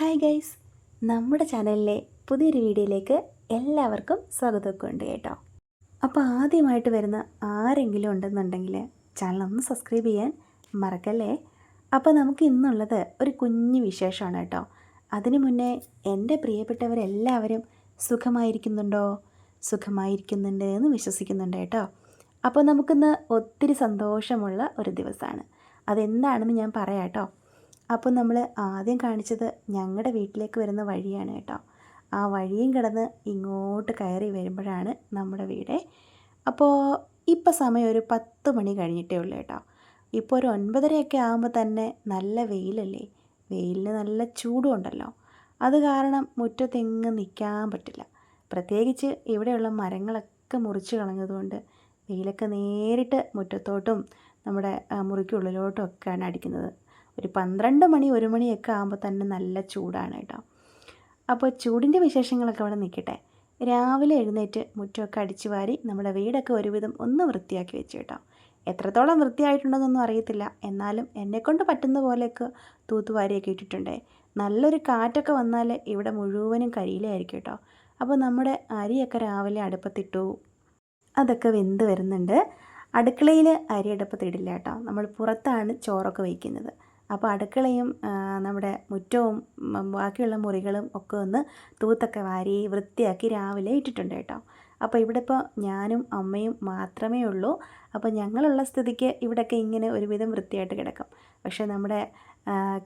Hi guys നമ്മുടെ ചാനലിലെ പുതിയൊരു വീഡിയോയിലേക്ക് എല്ലാവർക്കും സ്വാഗതമൊക്കെ ഉണ്ട് കേട്ടോ. അപ്പോൾ ആദ്യമായിട്ട് വരുന്ന ആരെങ്കിലും ഉണ്ടെന്നുണ്ടെങ്കിൽ ചാനൽ ഒന്ന് സബ്സ്ക്രൈബ് ചെയ്യാൻ മറക്കല്ലേ? അപ്പോൾ നമുക്ക് ഇന്നുള്ളത് ഒരു കുഞ്ഞു വിശേഷമാണ് കേട്ടോ. അതിനു മുന്നേ എന്റെ പ്രിയപ്പെട്ടവരെല്ലാവരും സുഖമായിരിക്കുന്നുണ്ടോ? സുഖമായിരിക്കുന്നുണ്ട് എന്ന് വിശ്വസിക്കുന്നുണ്ട് കേട്ടോ. അപ്പോൾ നമുക്കിന്ന് ഒത്തിരി സന്തോഷമുള്ള ഒരു ദിവസമാണ്. അതെന്താണെന്ന് ഞാൻ പറയാം കേട്ടോ. അപ്പോൾ നമ്മൾ ആദ്യം കാണിച്ചത് ഞങ്ങളുടെ വീട്ടിലേക്ക് വരുന്ന വഴിയാണ് കേട്ടോ. ആ വഴിയും കിടന്ന് ഇങ്ങോട്ട് കയറി വരുമ്പോഴാണ് നമ്മുടെ വീട്. അപ്പോൾ ഇപ്പോൾ സമയം ഒരു പത്ത് മണി കഴിഞ്ഞിട്ടേ ഉള്ളൂ കേട്ടോ. ഇപ്പോൾ ഒരു ഒൻപതരയൊക്കെ ആകുമ്പോൾ തന്നെ നല്ല വെയിലല്ലേ? വെയിലിന് നല്ല ചൂടും ഉണ്ടല്ലോ. അത് കാരണം മുറ്റത്തെങ്ങ് നിൽക്കാൻ പറ്റില്ല. പ്രത്യേകിച്ച് ഇവിടെയുള്ള മരങ്ങളൊക്കെ മുറിച്ച് കളഞ്ഞതുകൊണ്ട് വെയിലൊക്കെ നേരിട്ട് മുറ്റത്തോട്ടും നമ്മുടെ മുറിക്കുള്ളിലോട്ടും ഒക്കെയാണ് അടിക്കുന്നത്. ഒരു പന്ത്രണ്ട് മണി ഒരു മണിയൊക്കെ ആകുമ്പോൾ തന്നെ നല്ല ചൂടാണ് കേട്ടോ. അപ്പോൾ ചൂടിന്റെ വിശേഷങ്ങളൊക്കെ അവിടെ നിൽക്കട്ടെ. രാവിലെ എഴുന്നേറ്റ് മുറ്റമൊക്കെ അടിച്ചു വാരി നമ്മുടെ വീടൊക്കെ ഒരുവിധം ഒന്ന് വൃത്തിയാക്കി വെച്ചു കേട്ടോ. എത്രത്തോളം വൃത്തിയായിട്ടുണ്ടെന്നൊന്നും അറിയത്തില്ല. എന്നാലും എന്നെക്കൊണ്ട് പറ്റുന്ന പോലെയൊക്കെ തൂത്തുവാരിയൊക്കെ ഇട്ടിട്ടുണ്ടേ. നല്ലൊരു കാറ്റൊക്കെ വന്നാൽ ഇവിടെ മുഴുവനും കരിയിലായിരിക്കും കേട്ടോ. അപ്പോൾ നമ്മുടെ അരിയൊക്കെ രാവിലെ അടുപ്പത്തിട്ടു. അതൊക്കെ വെന്ത് വരുന്നുണ്ട്. അടുക്കളയിൽ അരി അടുപ്പത്തിടില്ല കേട്ടോ. നമ്മൾ പുറത്താണ് ചോറൊക്കെ വയ്ക്കുന്നത്. അപ്പോൾ അടുക്കളയും നമ്മുടെ മുറ്റവും ബാക്കിയുള്ള മുറികളും ഒക്കെ ഒന്ന് തൂത്തൊക്കെ വാരി വൃത്തിയാക്കി രാവിലെ ഇട്ടിട്ടുണ്ട് കേട്ടോ. അപ്പോൾ ഇവിടെ ഇപ്പോൾ ഞാനും അമ്മയും മാത്രമേ ഉള്ളൂ. അപ്പോൾ ഞങ്ങളുള്ള സ്ഥിതിക്ക് ഇവിടെയൊക്കെ ഇങ്ങനെ ഒരുവിധം വൃത്തിയായിട്ട് കിടക്കും. പക്ഷേ നമ്മുടെ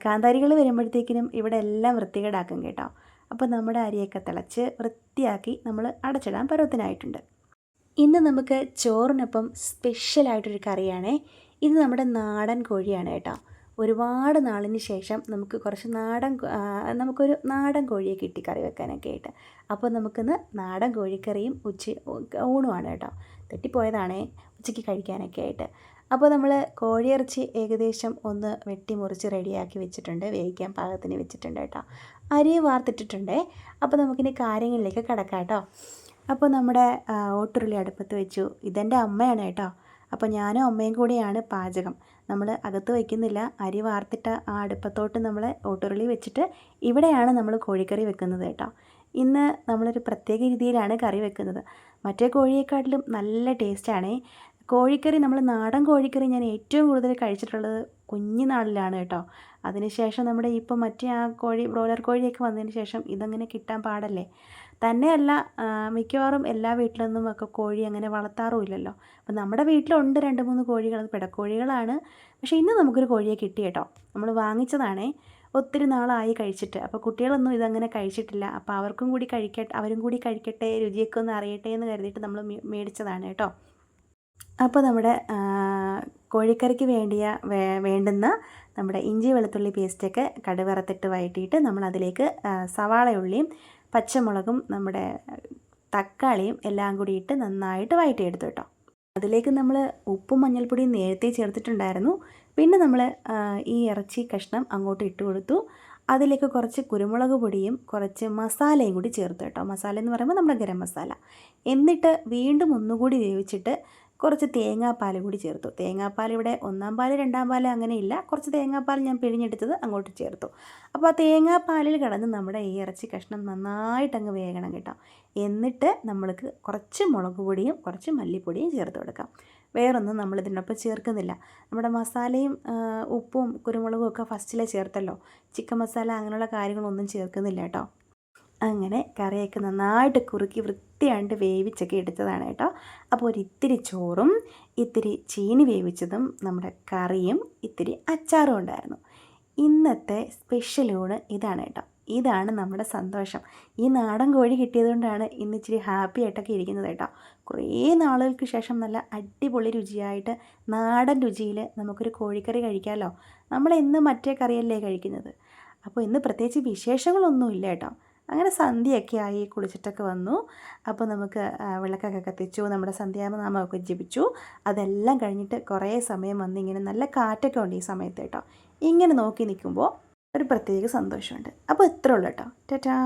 കാന്താരികൾ വരുമ്പോഴത്തേക്കിനും ഇവിടെ എല്ലാം വൃത്തികേടാക്കും കേട്ടോ. അപ്പോൾ നമ്മുടെ അരിയൊക്കെ തിളച്ച് വൃത്തിയാക്കി നമ്മൾ അടച്ചിടാൻ പരുവത്തിനായിട്ടുണ്ട്. ഇന്ന് നമുക്ക് ചോറിനൊപ്പം സ്പെഷ്യലായിട്ടൊരു കറിയാണേ. ഇത് നമ്മുടെ നാടൻ കോഴിയാണ് കേട്ടോ. ഒരുപാട് നാളിന് ശേഷം നമുക്ക് കുറച്ച് നാടൻ നമുക്കൊരു നാടൻ കോഴിയെ കിട്ടി കറി വെക്കാനൊക്കെ ആയിട്ട്. അപ്പോൾ നമുക്കിന്ന് നാടൻ കോഴിക്കറിയും ഉച്ച ഊണുമാണ് കേട്ടോ. തെറ്റിപ്പോയതാണേ ഉച്ചയ്ക്ക് കഴിക്കാനൊക്കെ ആയിട്ട്. അപ്പോൾ നമ്മൾ കോഴിയിറച്ചി ഏകദേശം ഒന്ന് വെട്ടി മുറിച്ച് റെഡിയാക്കി വെച്ചിട്ടുണ്ട്. വേവിക്കാൻ പാകത്തിന് വെച്ചിട്ടുണ്ട് കേട്ടോ. അരി വാർത്തിട്ടിട്ടുണ്ട്. അപ്പോൾ നമുക്കിനി കാര്യങ്ങളിലേക്ക് കിടക്കാം കേട്ടോ. അപ്പോൾ നമ്മുടെ ഓട്ടുരുളി അടുപ്പത്ത് വെച്ചു. ഇതെന്റെ അമ്മയാണ് കേട്ടോ. അപ്പോൾ ഞാനും അമ്മയും കൂടിയാണ് പാചകം. നമ്മൾ അകത്ത് വയ്ക്കുന്നില്ല അരി വാർത്തിട്ട ആ അടുപ്പത്തോട്ട് നമ്മൾ ഓട്ടുരുളി വെച്ചിട്ട് ഇവിടെയാണ് നമ്മൾ കോഴിക്കറി വെക്കുന്നത് കേട്ടോ. ഇന്ന് നമ്മളൊരു പ്രത്യേക രീതിയിലാണ് കറി വെക്കുന്നത്. മറ്റേ കോഴിയെക്കാട്ടിലും നല്ല ടേസ്റ്റാണ്. കോഴിക്കറി നമ്മൾ നാടൻ കോഴിക്കറി ഞാൻ ഏറ്റവും കൂടുതൽ കഴിച്ചിട്ടുള്ളത് കുഞ്ഞുനാളിലാണ് കേട്ടോ. അതിനുശേഷം നമ്മുടെ ഇപ്പോൾ മറ്റേ ആ കോഴി ബ്രോയിലർ കോഴിയൊക്കെ വന്നതിന് ശേഷം ഇതങ്ങനെ കിട്ടാൻ പാടല്ലേ. തന്നെയല്ല മിക്കവാറും എല്ലാ വീട്ടിലൊന്നും ഒക്കെ കോഴി അങ്ങനെ വളർത്താറുമില്ലല്ലോ. അപ്പം നമ്മുടെ വീട്ടിലുണ്ട് രണ്ട് മൂന്ന് കോഴികൾ അത് പിടക്കോഴികളാണ്. പക്ഷേ ഇന്ന് നമുക്കൊരു കോഴിയെ കിട്ടി കേട്ടോ. നമ്മൾ വാങ്ങിച്ചതാണേ. ഒത്തിരി നാളായി കഴിച്ചിട്ട്. അപ്പോൾ കുട്ടികളൊന്നും ഇതങ്ങനെ കഴിച്ചിട്ടില്ല. അപ്പോൾ അവർക്കും കൂടി കഴിക്കട്ടെ അവരും കൂടി കഴിക്കട്ടെ രുചിയൊക്കെ ഒന്ന് അറിയട്ടെ എന്ന് കരുതിയിട്ട് നമ്മൾ മേടിച്ചതാണ് കേട്ടോ. അപ്പോൾ നമ്മുടെ കോഴിക്കറിക്ക് വേണ്ടിയ വേണ്ടുന്ന നമ്മുടെ ഇഞ്ചി വെളുത്തുള്ളി പേസ്റ്റൊക്കെ കടുവറത്തിട്ട് വഴറ്റിയിട്ട് നമ്മൾ അതിലേക്ക് സവാള ഉള്ളിയും പച്ചമുളകും നമ്മുടെ തക്കാളിയും എല്ലാം കൂടി ഇട്ട് നന്നായിട്ട് വഴറ്റിയെടുത്തു കേട്ടോ. അതിലേക്ക് നമ്മൾ ഉപ്പും മഞ്ഞൾപ്പൊടിയും നേരത്തെ ചേർത്തിട്ടുണ്ടായിരുന്നു. പിന്നെ നമ്മൾ ഈ ഇറച്ചി കഷ്ണം അങ്ങോട്ട് ഇട്ട് കൊടുത്തു. അതിലേക്ക് കുറച്ച് കുരുമുളക് പൊടിയും കുറച്ച് മസാലയും കൂടി ചേർത്ത് കേട്ടോ. മസാല എന്ന് പറയുമ്പോൾ നമ്മുടെ ഗരം മസാല. എന്നിട്ട് വീണ്ടും ഒന്നുകൂടി വേവിച്ചിട്ട് കുറച്ച് തേങ്ങാപ്പാൽ കൂടി ചേർത്തു. തേങ്ങാപ്പാൽ ഇവിടെ ഒന്നാം പാൽ രണ്ടാം പാൽ അങ്ങനെയില്ല കുറച്ച് തേങ്ങാപ്പാൽ ഞാൻ പിഴിഞ്ഞെടുത്തത് അങ്ങോട്ട് ചേർത്തു. അപ്പോൾ ആ തേങ്ങാപ്പാലിൽ കിടന്ന് നമ്മുടെ ഈ ഇറച്ചി കഷ്ണം നന്നായിട്ട് അങ്ങ് വേകണം കേട്ടോ. എന്നിട്ട് നമ്മൾക്ക് കുറച്ച് മുളക് പൊടിയും കുറച്ച് മല്ലിപ്പൊടിയും ചേർത്ത് കൊടുക്കാം. വേറൊന്നും നമ്മൾ ഇതിനൊപ്പം ചേർക്കുന്നില്ല. നമ്മുടെ മസാലയും ഉപ്പും കുരുമുളകും ഒക്കെ ഫസ്റ്റിലെ ചേർത്തല്ലോ. ചിക്കൻ മസാല അങ്ങനെയുള്ള കാര്യങ്ങളൊന്നും ചേർക്കുന്നില്ല കേട്ടോ. അങ്ങനെ കറിയൊക്കെ നന്നായിട്ട് കുറുക്കി വൃത്തിയായിട്ട് വേവിച്ചൊക്കെ എടുത്തതാണ് കേട്ടോ. അപ്പോൾ ഒരു ഇത്തിരി ചോറും ഇത്തിരി ചീനി വേവിച്ചതും നമ്മുടെ കറിയും ഇത്തിരി അച്ചാറും ഉണ്ടായിരുന്നു. ഇന്നത്തെ സ്പെഷ്യൽ ഊണ് ഇതാണ് കേട്ടോ. ഇതാണ് നമ്മുടെ സന്തോഷം. ഈ നാടൻ കോഴി കിട്ടിയതുകൊണ്ടാണ് ഇന്ന് ഇച്ചിരി ഹാപ്പി ആയിട്ടൊക്കെ ഇരിക്കുന്നത് കേട്ടോ. കുറേ നാളുകൾക്ക് ശേഷം നല്ല അടിപൊളി രുചിയായിട്ട് നാടൻ രുചിയിൽ നമുക്കൊരു കോഴിക്കറി കഴിക്കാമല്ലോ. നമ്മൾ ഇന്ന് മറ്റേ കറിയല്ലേ കഴിക്കുന്നത്? അപ്പോൾ ഇന്ന് പ്രത്യേകിച്ച് വിശേഷങ്ങളൊന്നുമില്ല കേട്ടോ. അങ്ങനെ സന്ധ്യയൊക്കെ ആയി കുളിച്ചിട്ടൊക്കെ വന്നു. അപ്പോൾ നമുക്ക് വിളക്കൊക്കെ കത്തിച്ചു. നമ്മുടെ സന്ധ്യാനാമമൊക്കെ ജപിച്ചു. അതെല്ലാം കഴിഞ്ഞിട്ട് കുറേ സമയം വന്ന് ഇങ്ങനെ നല്ല കാറ്റൊക്കെ ഉണ്ട് ഈ സമയത്ത് കേട്ടോ. ഇങ്ങനെ നോക്കി നിൽക്കുമ്പോൾ ഒരു പ്രത്യേക സന്തോഷമുണ്ട്. അപ്പോൾ ഇത്രയുള്ളൂ കേട്ടോ. ടാറ്റാ.